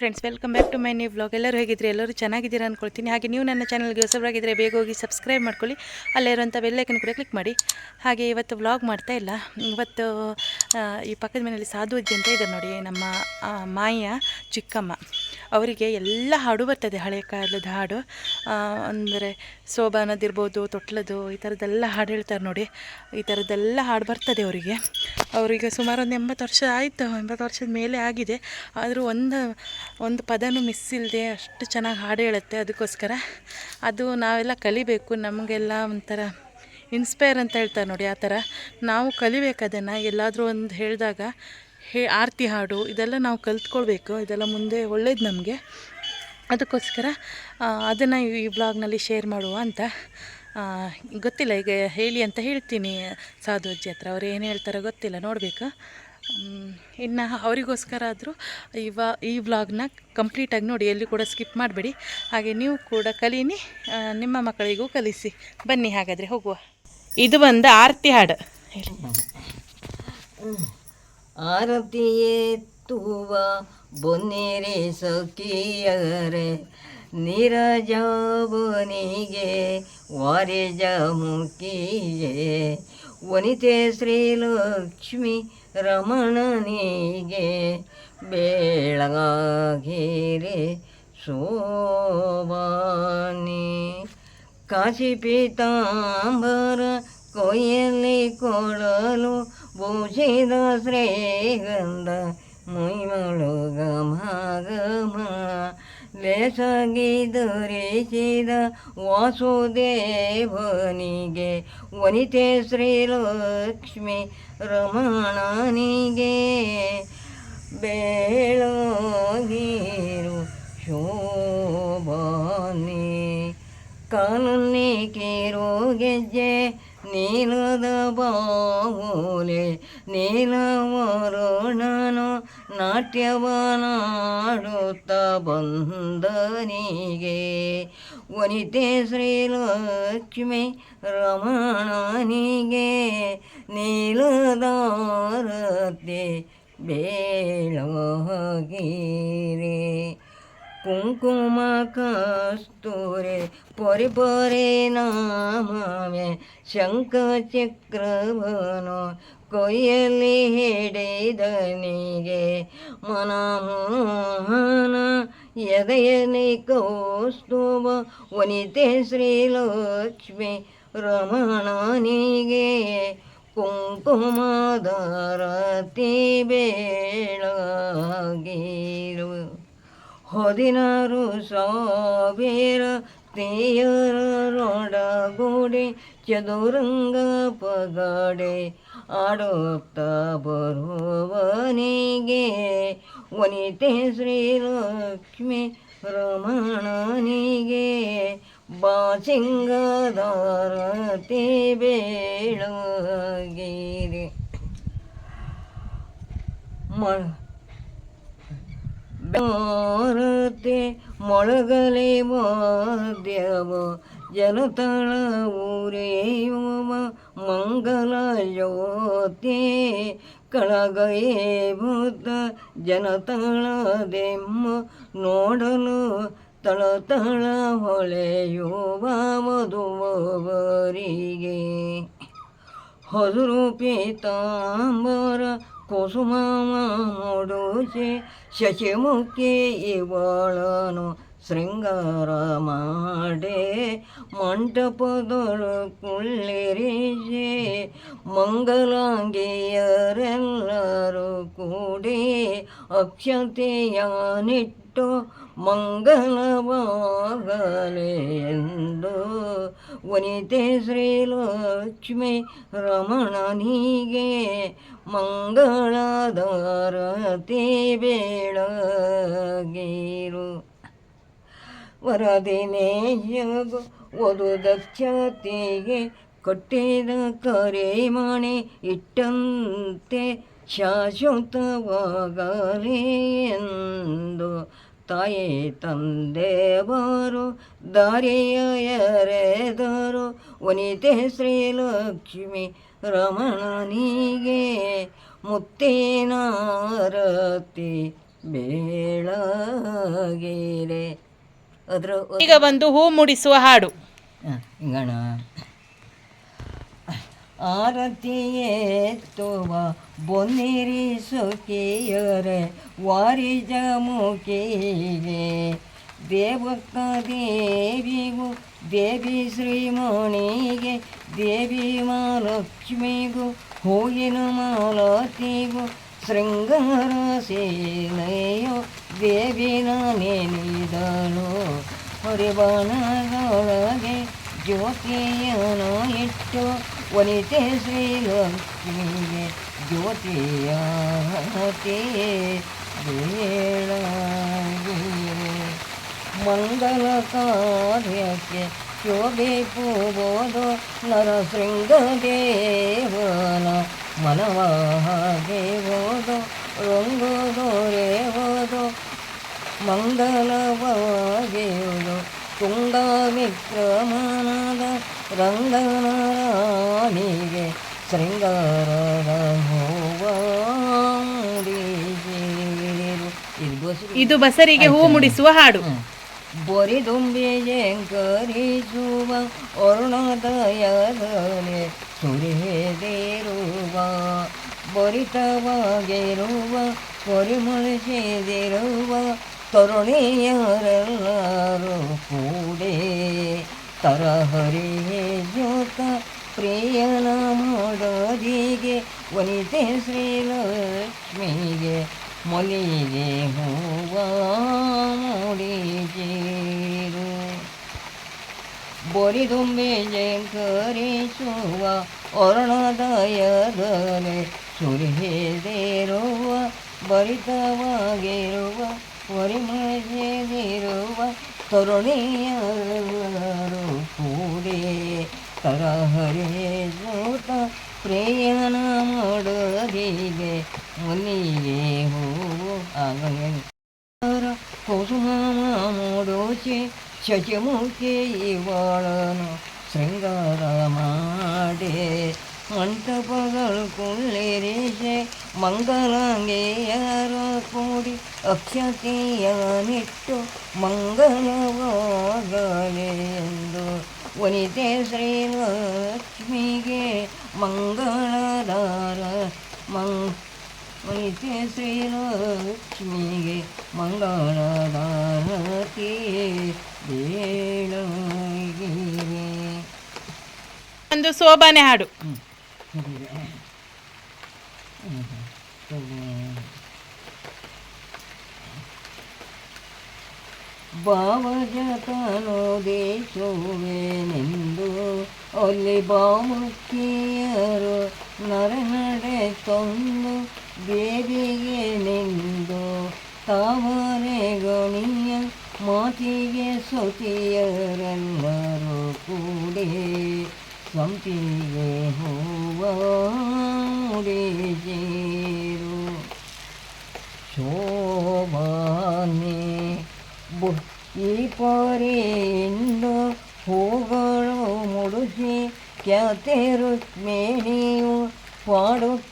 Friends welcome back to my new vlog ಎಲ್ಲರೂ ಹೇಗಿದ್ರೆ? ಎಲ್ಲರೂ ಚೆನ್ನಾಗಿದ್ದೀರಾ ಅಂದ್ಕೊಳ್ತೀನಿ ಹಾಗೆ ನೀವು ನನ್ನ ಚಾನಲ್ಗೆ ಹೊಸಬರಾಗಿದ್ದರೆ ಬೇಗ ಹೋಗಿ ಸಬ್ಸ್ಕ್ರೈಬ್ ಮಾಡ್ಕೊಳ್ಳಿ. ಅಲ್ಲೇ ಇರುವಂಥ ಬೆಲ್ಲೈಕನ್ ಕೂಡ ಕ್ಲಿಕ್ ಮಾಡಿ. ಹಾಗೆ ಇವತ್ತು ವ್ಲಾಗ್ ಮಾಡ್ತಾ ಇಲ್ಲ. ಇವತ್ತು ಈ ಪಕ್ಕದ ಮನೆಯಲ್ಲಿ ಸಾಧು ಅಜ್ಜಿ ಅಂತ ಇದ್ದಾರೆ ನೋಡಿ, ನಮ್ಮ ಮಾಯ ಚಿಕ್ಕಮ್ಮ. ಅವರಿಗೆ ಎಲ್ಲ ಹಾಡು ಬರ್ತದೆ, ಹಳೆ ಕಾಲದ ಹಾಡು. ಅಂದರೆ ಸೋಬಾನದಿರ್ಬೋದು, ತೊಟ್ಲದು, ಈ ಥರದ್ದೆಲ್ಲ ಹಾಡು ಹೇಳ್ತಾರೆ ನೋಡಿ. ಈ ಥರದ್ದೆಲ್ಲ ಹಾಡು ಬರ್ತದೆ ಅವರಿಗೆ. ಅವರಿಗೆ ಸುಮಾರು ಒಂದು ಎಂಬತ್ತು ವರ್ಷ ಆಯಿತು, ಎಂಬತ್ತು ವರ್ಷದ ಮೇಲೆ ಆಗಿದೆ. ಆದರೂ ಒಂದು ಒಂದು ಪದನೂ ಮಿಸ್ ಇಲ್ಲದೆ ಅಷ್ಟು ಚೆನ್ನಾಗಿ ಹಾಡು ಹೇಳುತ್ತೆ ಅದಕ್ಕೋಸ್ಕರ. ಅದು ನಾವೆಲ್ಲ ಕಲಿಬೇಕು, ನಮಗೆಲ್ಲ ಒಂಥರ ಇನ್ಸ್ಪೈರ್ ಅಂತ ಹೇಳ್ತಾರೆ ನೋಡಿ ಆ ಥರ. ನಾವು ಕಲಿಬೇಕು ಅದನ್ನು. ಎಲ್ಲಾದರೂ ಒಂದು ಹೇಳಿದಾಗ ಹೇ, ಆರತಿ ಹಾಡು, ಇದೆಲ್ಲ ನಾವು ಕಲ್ತ್ಕೊಳ್ಬೇಕು, ಇದೆಲ್ಲ ಮುಂದೆ ಒಳ್ಳೇದು ನಮಗೆ. ಅದಕ್ಕೋಸ್ಕರ ಅದನ್ನು ಈ ಬ್ಲಾಗ್ನಲ್ಲಿ ಶೇರ್ ಮಾಡುವ ಅಂತ ಗೊತ್ತಿಲ್ಲ, ಈಗ ಹೇಳಿ ಅಂತ ಹೇಳ್ತೀನಿ. ಸಾಧು ಅಜ್ಜಿ ಹತ್ರ ಅವ್ರು ಏನು ಹೇಳ್ತಾರೋ ಗೊತ್ತಿಲ್ಲ, ನೋಡಬೇಕು. ಇನ್ನು ಅವರಿಗೋಸ್ಕರ ಆದರೂ ಇವ, ಈ ವ್ಲಾಗ್ನ ಕಂಪ್ಲೀಟಾಗಿ ನೋಡಿ, ಎಲ್ಲಿ ಕೂಡ ಸ್ಕಿಪ್ ಮಾಡಬೇಡಿ. ಹಾಗೆ ನೀವು ಕೂಡ ಕಲೀನಿ ನಿಮ್ಮ ಮಕ್ಕಳಿಗೂ ಕಲಿಸಿ. ಬನ್ನಿ ಹಾಗಾದರೆ ಹೋಗುವ. ಇದು ಒಂದು ಆರತಿ ಹಾಡು. ಹೇಳಿ. ಆರತಿಯೆತ್ತುವ ಬೊನ್ನೆರೆ ಸಖಿಯರೆ ನೀರಜಾವನಿಗೆ ವಾರಿಜ ಮುಖಿಯೇ ವನಿತೆ ಶ್ರೀಲಕ್ಷ್ಮಿ ರಮಣನಿಗೆ ಬೆಳಗಾಗಿರೆ ಶೋಭಾನಿ. ಕಾಶಿ ಪೀತಾಂಬರ ಕೊಯ್ಯಲ್ಲಿ ಕೊಡಲು ಭೂಷಿದ ಶ್ರೀಗಂಧ ಮೈಮಳು ಗಮ ಗಮ ಲೇಸಗಿ ಧರಿಸಿದ ವಾಸುದೇವನಿಗೆ ವನಿತೆ ಶ್ರೀಲಕ್ಷ್ಮಿ ರಮಣನಿಗೆ ಬೇಳಗಿರು ಶೋಭಾನಿ ಕಾನನ್ನೇ ಕೇರೋ ಗೆಜ್ಜೆ ನೀಲದ ಬಾವುಲೆ ನೀಲವರುಣನು ನಾಟ್ಯವನಾಡುತ್ತ ಬಂದನಿಗೆ ವನಿತೆ ಶ್ರೀಲಕ್ಷ್ಮಿ ರಮಣನಿಗೆ ನೀಲದಾರತೆ ಬೇಳಗಿರೆ ಕುಂಕುಮ ಕಸ್ತೂರೆ ಪೊರೆ ಪೊರೆ ನಾಮವೆ ಶಂಖ ಚಕ್ರವನು ಕೊಯ್ಯಲ್ಲಿ ಹಿಡಿದನಿಗೆ ಮನಮೋಹನ ಎದೆಯಲ್ಲಿ ಕೌಸ್ತುಭ ವನಿತೆ ಶ್ರೀಲಕ್ಷ್ಮಿ ರಮಣನಿಗೆ ಕುಂಕುಮದರತಿ ಬೇಳಗಿರು ಹದಿನಾರು ಸಾವಿರ ತೇಯರೊಡಗೂಡಿ ಚದುರಂಗ ಪಗಡೆ ಆಡುತ್ತ ಬರುವನಿಗೆ. ವನಿತೆ ಶ್ರೀಲಕ್ಷ್ಮಿ ರಮಣನಿಗೆ. ಬಾಸಿಂಗದಾರತಿ ಬೇಳಗಿರಿ. ಮಳ ಭಾರತೆ ಮೊಳಗಲೆ ವಾದ್ಯವ ಜನತಳ ಊರೇಯುವ ಮಂಗಲ ಜ್ಯೋತಿ, ಕಳಗಯೇ ಭೂತ ಜನತಳದೆಮ್ಮ ನೋಡಲು ತಳತಳ ಹೊಳೆಯುವ ಮಧುವರಿಗೆ ಹದುರು ಪೀತಾಂಬರ ಕುಸುಮ ಮೂಡುಚೆ ಶಶಿಮುಖಿ ಇವಳನು ಶೃಂಗಾರ ಮಾಡೆ ಮಂಟಪದೊಳು ಕುಳ್ಳಿರಿಸಿ ಮಂಗಲಾಂಗಿಯರೆಲ್ಲರೂ ಕೂಡಿ ಅಕ್ಷತೆಯನಿಟ್ಟು ಮಂಗಲವಾಗಲಿ ಎಂದು ವನಿತೆ ಶ್ರೀಲಕ್ಷ್ಮಿ ರಮಣನಿಗೆ ಮಂಗಳದಾರತಿ ವರದಿನೇ ವರದಿನೇಯಗು ವಧು ದಕ್ಷತೆಗೆ ಕರೆ ಮಣೆ ಇಟ್ಟಂತೆ ಶಾಶ್ವತವಾಗಲಿ ಎಂದು ತಾಯಿ ತಂದೆವರು ದಾರಿಯ ಎರೆದರು. ವನಿತೆ ಶ್ರೀಲಕ್ಷ್ಮಿ ರಮಣನಿಗೆ ಮುತ್ತೇನಾರತಿ ಬೇಳಗಿರೆ ಅದರ ಈಗ ಬಂದು ಹೂ ಮುಡಿಸುವ ಹಾಡು. ಹಿಂಗಣ ಆರತಿಯೇತ್ತುವ ಬೊನ್ನಿರಿ ಸುಖಿಯರೆ, ವಾರಿಜ ಮುಖಿಗೆ ದೇವಕ್ಕ ದೇವಿಗೂ ದೇವಿ ಶ್ರೀಮಣಿಗೆ, ದೇವಿ ಮಹಾಲಕ್ಷ್ಮಿಗೂ, ಹೂವಿನ ಮಾಲತಿಗೂ, ಶೃಂಗಾರ ಸೇನೆಯೋ ದೇವಿನ ನೆನೆದಳು ಹೊರಬಣದೊಳಗೆ ಜ್ಯೋತಿಯನ್ನು ಇಟ್ಟು ವನಿತೆ ಶ್ರೀಲಕ್ಷ್ಮಿಗೆ ಜ್ಯೋತಿಯ ಹಣತೆ ಬೇಳಗಿರೆ ಮಂಗಲ ಕಾರ್ಯಕ್ಕೆ ಶೋಭೆ ಪೂಬೋದು ನರಶೃಂಗದೇವನ ಮನವಾಗೆವುದು ರಂಗುದೊರೆವುದು ಮಂಗಲವಾಗಿರುವುದು ತುಂಗ ವಿಕ್ರಮಣದ ರಂಗನಾರಾಣಿಗೆ ಶೃಂಗಾರದ. ಇದು ಬಸರಿ ಇದು ಬಸರಿಗೆ ಹೂ ಮುಡಿಸುವ ಹಾಡು. ಬರಿದುಂಬಿಗೆ ಕರಿಸುವ ಅರುಣೋದಯದಲ್ಲಿ ಸುರಿದೇರುವ ಬರಿತವಾಗಿರುವ ಪರಿಮಳಿಸಿದಿರುವ ತರುಣಿಯರೆಲ್ಲರೂ ಕೂಡೆ ತರಹರಿಯೇ ಜ್ಯೋತ ಪ್ರಿಯನ ಮೋಡೋದಿಗೆ ಒಲಿತೆ ಶ್ರೀಲಕ್ಷ್ಮಿಗೆ, ಮೊಲಿಗೆ ಹೂವ ಮೂಡಿಜಿರು ಬರಿದುಂಬೆ ಜಂಕರಿಸುವ ಅರುಣೋದಯದಲ್ಲಿ ಸುರಿದೇರುವ ಭರಿತವಾಗಿರುವ ಪರಿಮಳಿಸಿದಿರುವ ತರುಣಿಯರು ಕೂಡಿ. ತರಹರೇ ಭೂತ ಪ್ರೇಯನ ಮಾಡೋದಿಗೆ ಮುನಿಗೆ ಹೂವು ಆಗಲಿ. ಕುಸುಮ ಮೂಡೋಚಿ ಶಚಿಮುಖಿ ಇವಳನು ಶೃಂಗಾರ ಮಾಡಿ. ಮಂಟಪಗಳು ಕುಳ್ಳಿರಿಸಿ ಮಂಗಲಂಗೆಯರ ಕೂಡಿ ಅಕ್ಷತೆಯನಿಟ್ಟು ಮಂಗಲವಾಗಲಿ ಎಂದು ವನಿತೆ ಶ್ರೀಲಕ್ಷ್ಮಿಗೆ ಮಂಗಳದಾರ. ಮಂಗ್ ವನಿತೆ ಶ್ರೀಲಕ್ಷ್ಮಿಗೆ ಮಂಗಳದಾರತಿ ಬೇಳಗಿರೆ ಒಂದು ಶೋಭಾನೆ ಹಾಡು. ಭಾವಜತನು ದೇಶುವೆನೆಂದು ಅಲ್ಲಿ ಬಾಮುಖಿಯರು ನರನಡೆ ತಂದು ದೇವಿಗೆ ನಿಂದು ತಾವರೆ ಗಣಿಯ ಮಾತಿಗೆ ಸುತಿಯರೆಲ್ಲರೂ ಕೂಡಿ ಸಂಪಿಗೆ ಹೂವ ಶೋಭಾನೆ ಬು ಹೂಗಳು ಮುಡುಸಿ ಖ್ಯಾತೆ ರುಕ್ಮಿಣಿಯು ಪಾಡುತ್ತನಲಿದಳು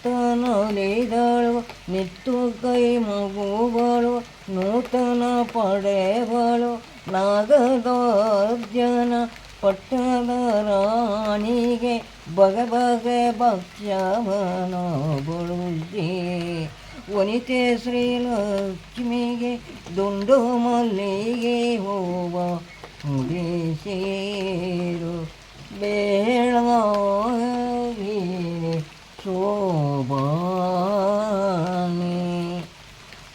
ನಿತ್ತು ಕೈ ಮಗುಗಳು ನೂತನ ಪಡೆಗಳು ನಾಗದೋರ್ಜನ ಪಟ್ಟದ ರಾಣಿಗೆ ಬಗೆ ಬಗೆ ಭಕ್ಷ್ಯವನ ಬಳುಸಿ ವನಿತೆ ಶ್ರೀಲಕ್ಷ್ಮಿಗೆ ದುಂಡು ಮಲ್ಲಿಗೆ ಹೂವ ಮುಡಿಸೇರು ಬೇಳಗಿ ಶೋಭಾನೆ.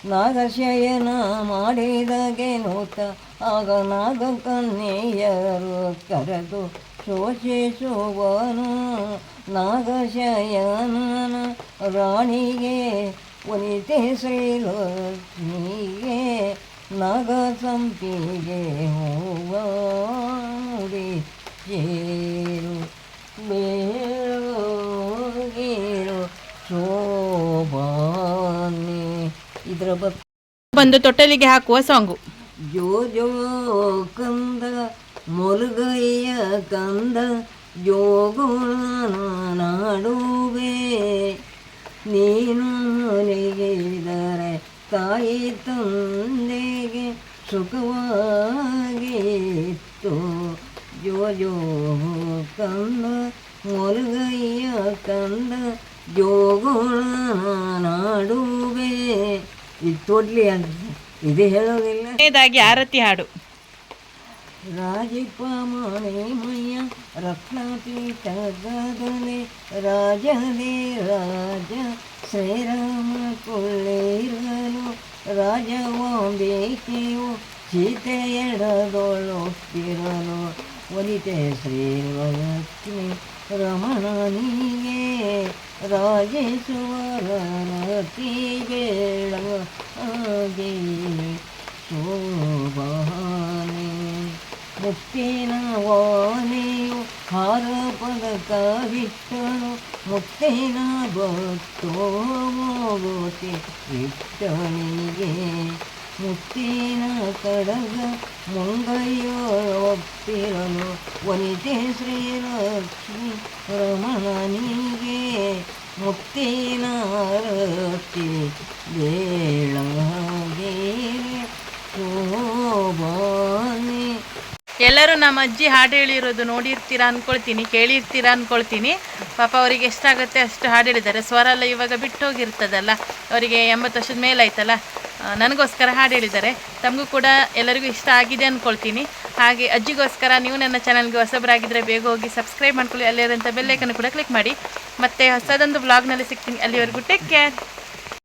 ನಾಗಶಯನ ಮಾಡಿದಾಗೆ ನೂತ, ಆಗ ನಾಗ ಕನ್ನೆಯರು ಕರೆದು ಶೋಷಿಸುವನು ನಾಗಶಯನ ರಾಣಿಗೆ ವನಿತೆ ಶ್ರೀಲಕ್ಷ್ಮಿಗೆ ನಗ ಸಂಪಿಗೆ ಹೋಗಿ ಏರು ಬೇರು ಶೋಭಾನಿ. ಇದರ ಬಂದು ತೊಟ್ಟಲಿಗೆ ಹಾಕುವ ಸಾಂಗು. ಜೋ ಜೋ ಕಂದ ಮುರುಗಯ್ಯ ಕಂದ ಜೋಗುಣ ನಾಡುವೆ ನೀನು ನೆಗೆದರೆ ತಾಯಿ ತಂದೆಗೆ ಸುಖವಾಗಿತ್ತು. ಜೋ ಜೋ ಕಂದ ಮೊಲಗಯ್ಯ ಕಂದ ಜೋಗುಣ ನಾಡುವೆ ಇದು ತೊಡ್ಲಿ ಅಂತ ಇದು ಹೇಳೋದಿಲ್ಲ. ಆರತಿ ಹಾಡು. ರಾಜಿಪ ಮಣಿಮಯ್ಯ ರತ್ನಪೀಠ ಗದನೆ ರಾಜನೇ ರಾಜ ಶ್ರೀರಾಮ ಬೇಕೆಯು ರಾಜವಾಂಬಿಕೆಯು ಸೀತೆಯಡದೊಳೊಟ್ಟಿರಲು ವನಿತೆ ಶ್ರೀಲಕ್ಷ್ಮಿ ರಮಣನಿಗೆ ರಾಜೇಶ್ವರನತಿ ಬೇಡ ಹಾಗೆ ಶೋಭಾನೆ, ಮುತ್ತಿನ ವಾನೆಯು ಹಾರ ಪದಕವಿಟ್ಟನು ಮುತ್ತಿನ ಭಕ್ತೋ ಮೋಗೋತಿ ಇಟ್ಟನಿಗೆ ಮುತ್ತಿನ ಕಡಗ ಮುಂಗೈಯೊಪ್ಪಿರಲು ವನಿತೆ ಶ್ರೀಲಕ್ಷ್ಮಿ ರಮಣನಿಗೆ ಮುತ್ತಿನ ರತಿ ಬೇಳಗೆ ಎಲ್ಲರೂ ನಮ್ಮ ಅಜ್ಜಿ ಹಾಡು ಹೇಳಿರೋದು ನೋಡಿರ್ತೀರಾ ಅಂದ್ಕೊಳ್ತೀನಿ ಕೇಳಿರ್ತೀರಾ ಅಂದ್ಕೊಳ್ತೀನಿ ಪಾಪ ಅವರಿಗೆ ಎಷ್ಟಾಗುತ್ತೆ ಅಷ್ಟು ಹಾಡು ಹೇಳಿದ್ದಾರೆ. ಸ್ವರ ಎಲ್ಲ ಇವಾಗ ಬಿಟ್ಟು ಹೋಗಿರ್ತದಲ್ಲ ಅವರಿಗೆ ಎಂಬತ್ತು ವರ್ಷದ ಮೇಲಾಯ್ತಲ್ಲ ನನಗೋಸ್ಕರ ಹಾಡು ಹೇಳಿದ್ದಾರೆ. ತಮಗೂ ಕೂಡ ಎಲ್ಲರಿಗೂ ಇಷ್ಟ ಆಗಿದೆ ಅಂದ್ಕೊಳ್ತೀನಿ ಹಾಗೆ ಅಜ್ಜಿಗೋಸ್ಕರ ನೀವು ನನ್ನ ಚಾನಲ್ಗೆ ಹೊಸಬರಾಗಿದ್ದರೆ ಬೇಗ ಹೋಗಿ ಸಬ್ಸ್ಕ್ರೈಬ್ ಮಾಡ್ಕೊಳ್ಳಿ ಅಲ್ಲಿರೋಂಥ ಬೆಲ್ಲೈಕನ್ನು ಕೂಡ ಕ್ಲಿಕ್ ಮಾಡಿ. ಮತ್ತು ಹೊಸದೊಂದು ಬ್ಲಾಗ್ನಲ್ಲಿ ಸಿಗ್ತೀನಿ. ಅಲ್ಲಿವರೆಗೂ ಟೇಕ್ ಕೇರ್